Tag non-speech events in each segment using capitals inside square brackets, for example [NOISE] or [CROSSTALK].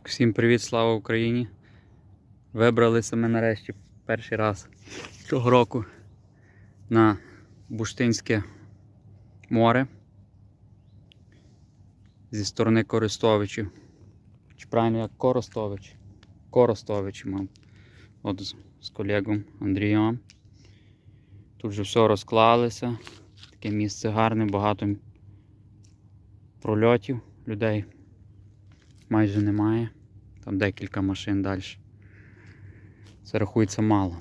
Так, всім привіт, слава Україні. Вибралися ми нарешті перший раз цього року на Буштинське море зі сторони Користовичів. Чи правильно як Коростович? Коростович мав. От з, колегом Андрієм. Тут вже все розклалося. Таке місце гарне, багато прольотів людей майже немає. Там декілька машин далі. Це рахується мало.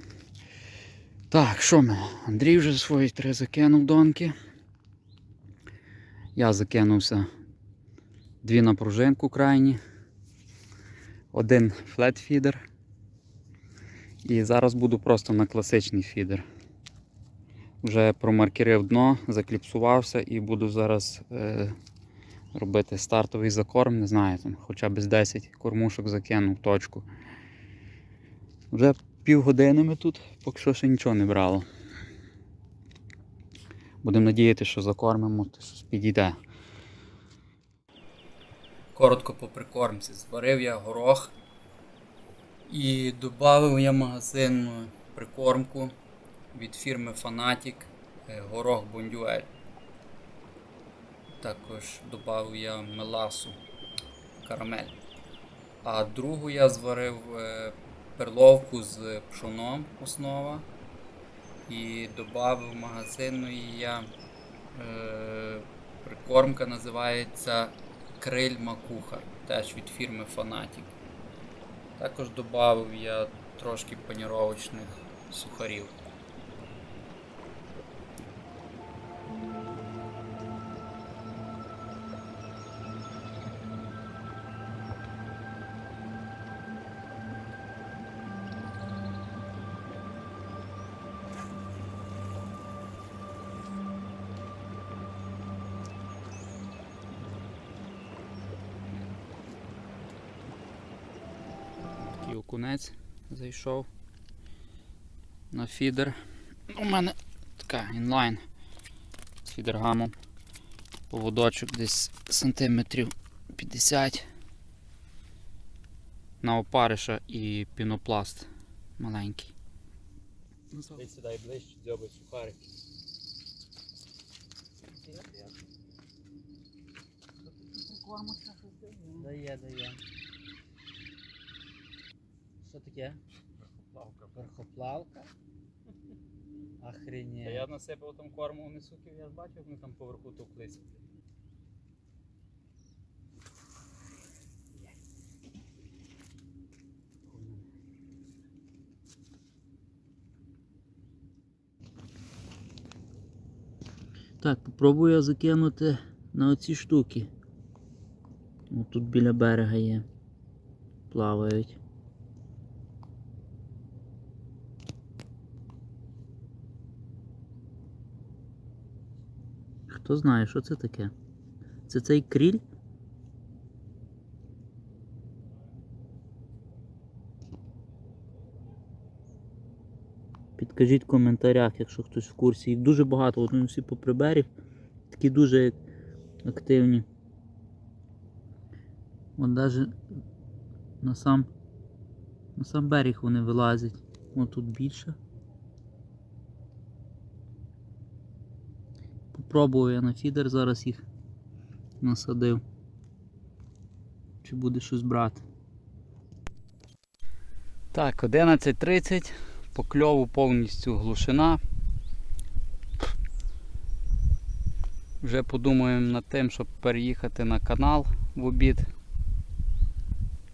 Так, що ми? Андрій вже свої три закинув донки. Я закинувся дві на пружинку крайні, один флетфідер. І зараз буду просто на класичний фідер. Вже промаркерив дно, закліпсувався і буду зараз е, робити стартовий закорм, не знаю, там хоча б з 10 кормушок закинув точку. Вже півгодини ми тут, поки що ще нічого не брало. Будемо надіятися, що закормимо, то щось підійде. Коротко по прикормці. Зварив я горох і додав я магазинну прикормку від фірми Fanatic е, горох Бондюель. Також додав я меласу карамель. А другу я зварив е, перловку з пшоном основа. І додав магазинної я е, прикормка називається Криль Макуха, теж від фірми Fanatic. Також додав я трошки паніровочних сухарів. Зайшов на фідер. У мене така інлайн з фідергамом. Поводочок десь сантиметрів 50 на опариша і пінопласт маленький. Ти сідай ближче, дзьобай сухарик. Дає, дає. Що таке? Плавка. Верхоплавка? Та Охренеть. я насипав там корму у несуків, я ж бачив, вони там поверху товклися. Так, попробую я закинути на оці штуки. О, тут біля берега є. Плавають. Хто знає, що це таке? Це цей кріль? Підкажіть в коментарях, якщо хтось в курсі. Їх дуже багато, от вони всі по приберіг. Такі дуже активні. От навіть на сам, на сам берег вони вилазять. От тут більше. Попробую я на фідер зараз їх насадив. Чи буде щось брати. Так, 11.30, по кльову повністю глушина. Вже подумаємо над тим, щоб переїхати на канал в обід.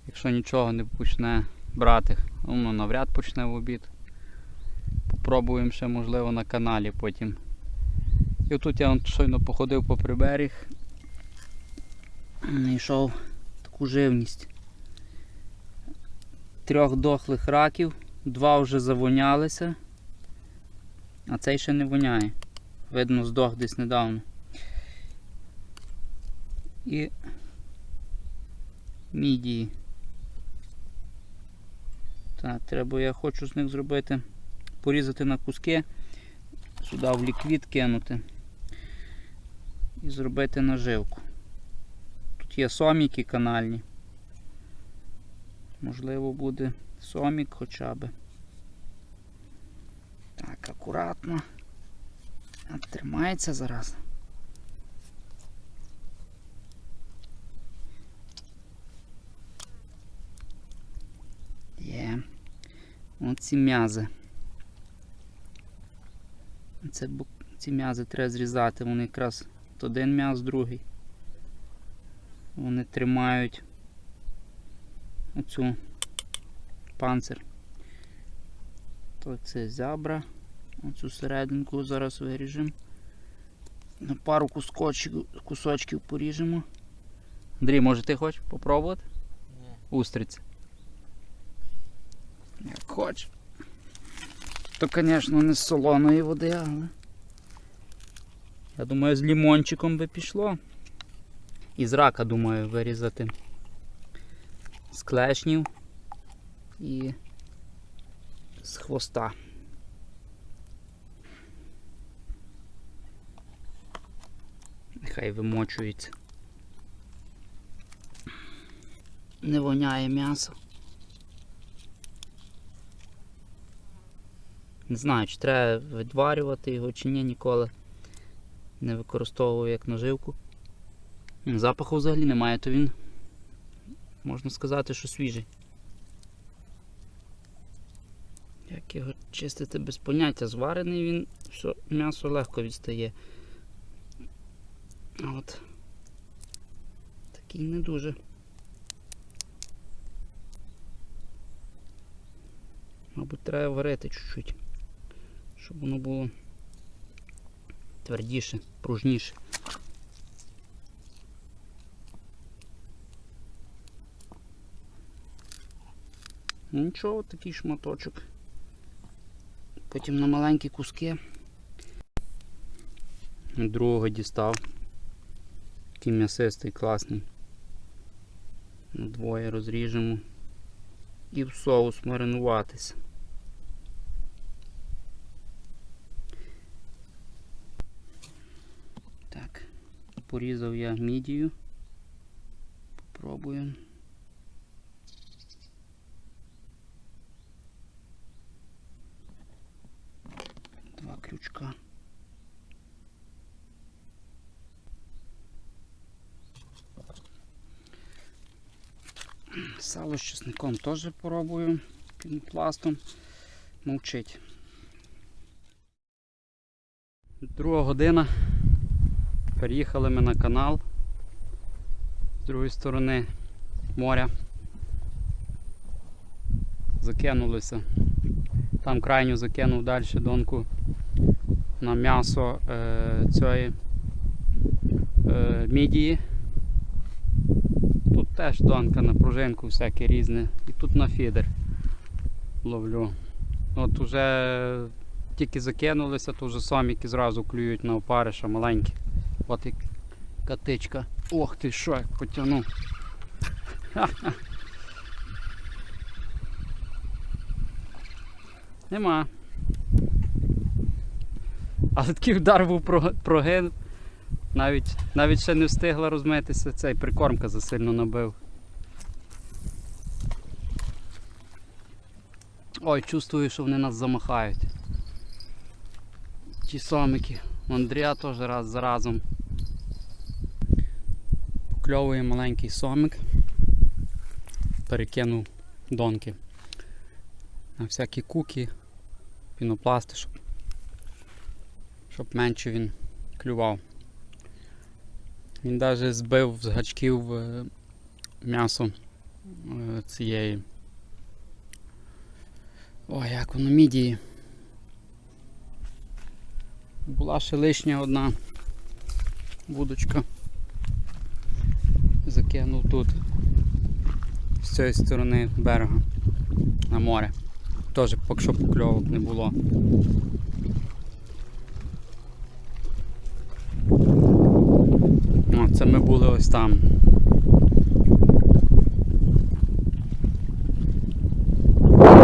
Якщо нічого не почне брати, ну навряд почне в обід. Попробуємо ще можливо на каналі потім. І отут я щойно походив по приберіг. Знайшов таку живність. Трьох дохлих раків, два вже завонялися, а цей ще не воняє. Видно, здох десь недавно. І мідії. Так, треба, я хочу з них зробити, порізати на куски, сюди в ліквід кинути і зробити наживку. Тут є соміки канальні. Можливо, буде сомік хоча б. Так, акуратно. Тримається зараз. Є. Оці м'язи. Це ці м'язи треба зрізати. Вони якраз один м'яз, другий. Вони тримають оцю панцир. То це зябра. Оцю серединку зараз виріжемо. На пару кускочків, кусочків поріжемо. Андрій, може ти хочеш попробувати? Ні. Устриці. Як хочеш. То, звісно, не з солоної води, але. Я думаю, з лімончиком би пішло. І з рака, думаю, вирізати з клешнів і з хвоста. Нехай вимочується. Не воняє м'ясо. Не знаю, чи треба відварювати його чи ні, ніколи не використовую як наживку. Запаху взагалі немає, то він можна сказати, що свіжий. Як його чистити без поняття, зварений він, все, м'ясо легко відстає. От такий не дуже. Мабуть, треба варити чуть-чуть, щоб воно було твердіше, пружніше. Ну, Нічого, такий шматочок. Потім на маленькі куски. Другого дістав. Такий м'ясистий, класний. Двоє розріжемо. І в соус маринуватися. Так, порізав я мідію. Попробую. Два крючка. Сало з чесником теж попробую. Пінопластом. Мовчить. Друга година. Переїхали ми на канал. З другої сторони моря. Закинулися. Там крайню закинув далі донку на м'ясо е, цієї е, мідії. Тут теж донка на пружинку всяке різне. І тут на фідер ловлю. От уже тільки закинулися, то вже соміки зразу клюють на опариша маленькі. От як катичка. Ох ти що, як потягнув. [LAUGHS] Нема. Але такий удар був про- прогин. Навіть, навіть ще не встигла розмитися, цей прикормка засильно набив. Ой, чувствую, що вони нас замахають. Ті сомики. Андрія теж раз за разом. Покльовує маленький сомик. Перекинув донки. На всякі куки, пінопласти, щоб, щоб менше він клював. Він навіть збив з гачків е, м'ясо е, цієї. Ой, як воно мідії. Була ще лишня одна вудочка. Закинув тут з цієї сторони берега на море. Теж поки що покльовок не було. Це ми були ось там.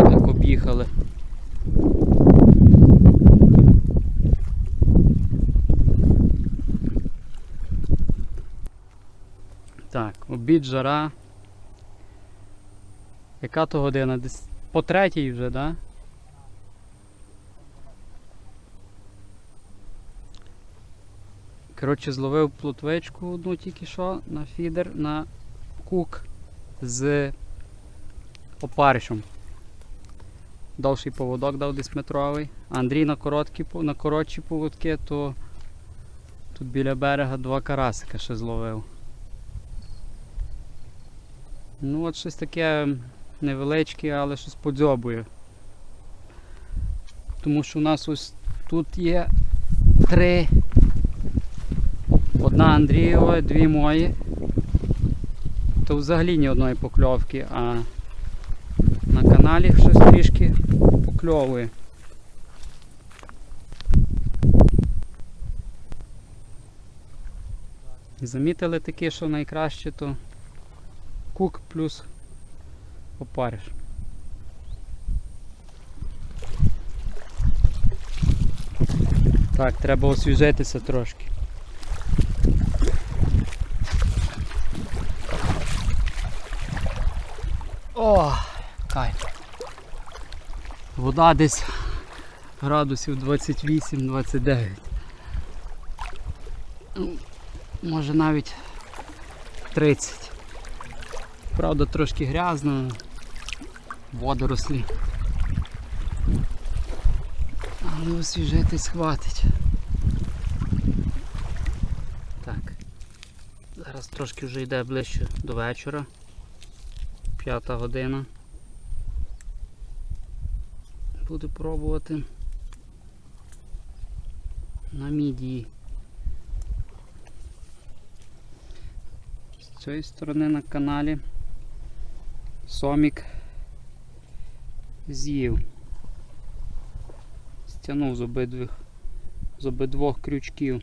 Так об'їхали. Так, обід жара. Яка то година? Десь по третій вже, так? Да? Коротше, зловив плотвичку одну тільки що на фідер на кук з опаришем. Довший поводок дав десь метровий. Андрій на короткі, на коротші поводки, то тут біля берега два карасика ще зловив. Ну от щось таке невеличке, але щось подзьобує. Тому що у нас ось тут є три. Одна Андрієва, дві мої. То взагалі ні одної покльовки, а на каналі щось трішки покльовує. Замітили таке, що найкраще то кук плюс опариш. Так, треба освіжитися трошки. О, кайф. Вода десь градусів 28-29. Ну, Може навіть 30. Правда трошки грязно, водорослі. Але освіжитись хватить. Так. Зараз трошки вже йде ближче до вечора. П'ята година. Буду пробувати на мідії. З цієї сторони на каналі Сомік з'їв. Стягнув з обидвих з обидвох крючків.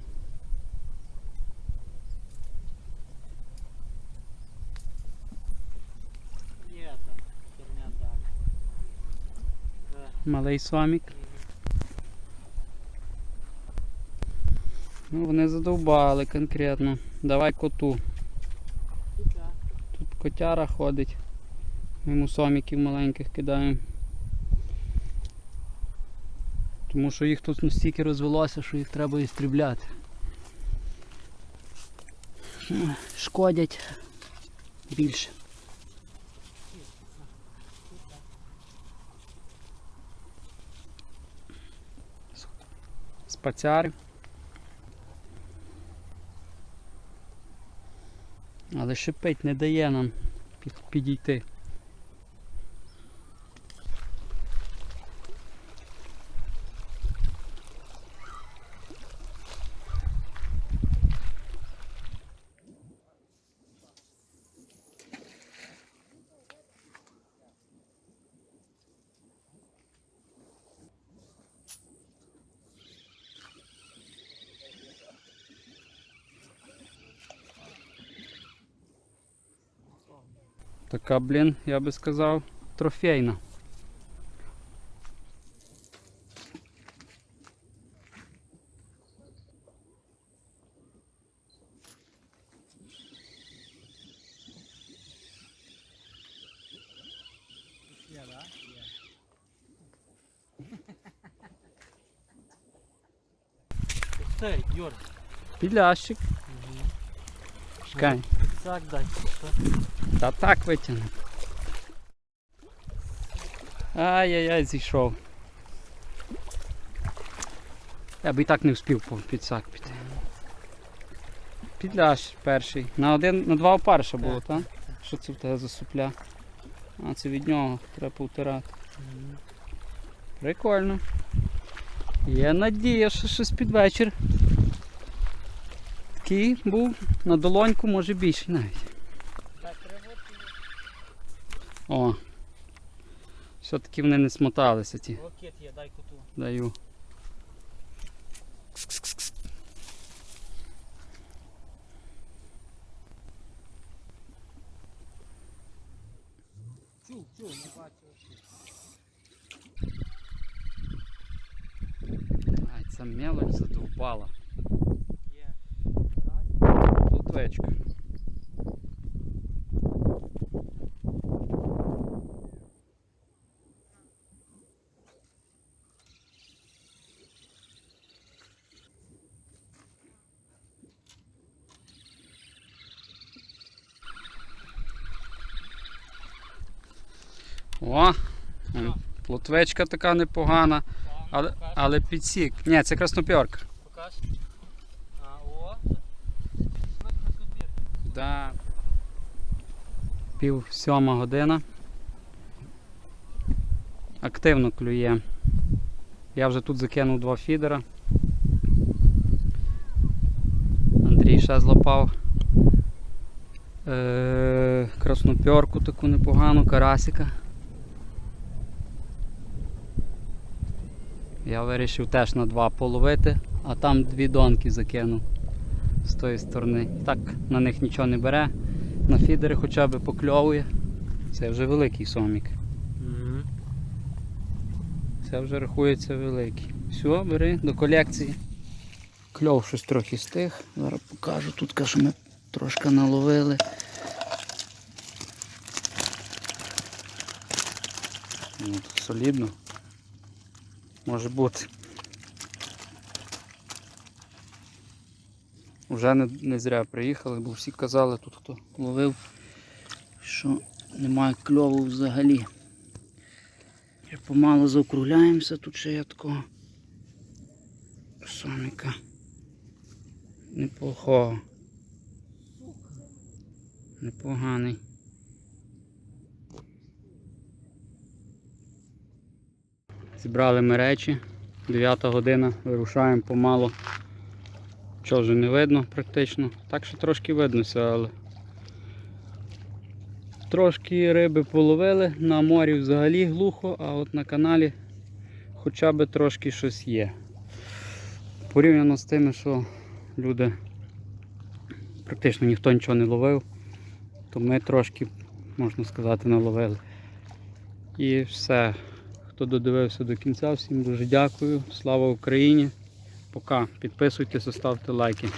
Малий сомік. Ну, вони задовбали конкретно. Давай коту. Тут котяра ходить. Ми йому соміків маленьких кидаємо. Тому що їх тут настільки розвелося, що їх треба істрібляти. Шкодять більше. Спацярів. Але шипить не дає нам підійти. Така, блін, я би сказав, трофейна. Підлящик. Чекай. Так дай. Та так витягне. Ай-яй-яй, зійшов. Я би і так не по підсак піти. Підлящ перший. На один, на два опариша було, так? Що це в тебе за супля? А, це від нього, треба повтирати. Прикольно. Є надія, що щось під вечір. Такий був на долоньку, може більший навіть. О. Все-таки вони не смоталися ті. Локет є, дай коту. Даю. Чув, чув, не бачив. Ай, ця мелоч задовбала гніздечка. О, плотвечка така непогана, але але підсік. Ні, це краснопьорка. Да. Пів сьома година. Активно клює. Я вже тут закинув два фідера. Андрій ще злопав. Е, краснопьорку таку непогану, карасика. Я вирішив теж на два половити, а там дві донки закинув з тої сторони. Так на них нічого не бере. На фідери хоча б покльовує. Це вже великий сомік. Мгм. Це вже рахується великий. Все, бери до колекції. Кльов щось трохи стих. Зараз покажу тут, що ми трошки наловили. Ну, тут солідно. Може бути. Вже не, не зря приїхали, бо всі казали тут, хто ловив, що немає кльову взагалі. І помало заокругляємося, тут ще є такого соміка. Неплохого. Непоганий. Зібрали ми речі. 9 година, вирушаємо помало. Чого вже не видно практично. Так що трошки виднося, але трошки риби половили, на морі взагалі глухо, а от на каналі хоча б трошки щось є. Порівняно з тими, що люди практично ніхто нічого не ловив, то ми трошки, можна сказати, наловили. І все. Хто додивився до кінця, всім дуже дякую. Слава Україні! Пока. Підписуйтесь, ставте лайки.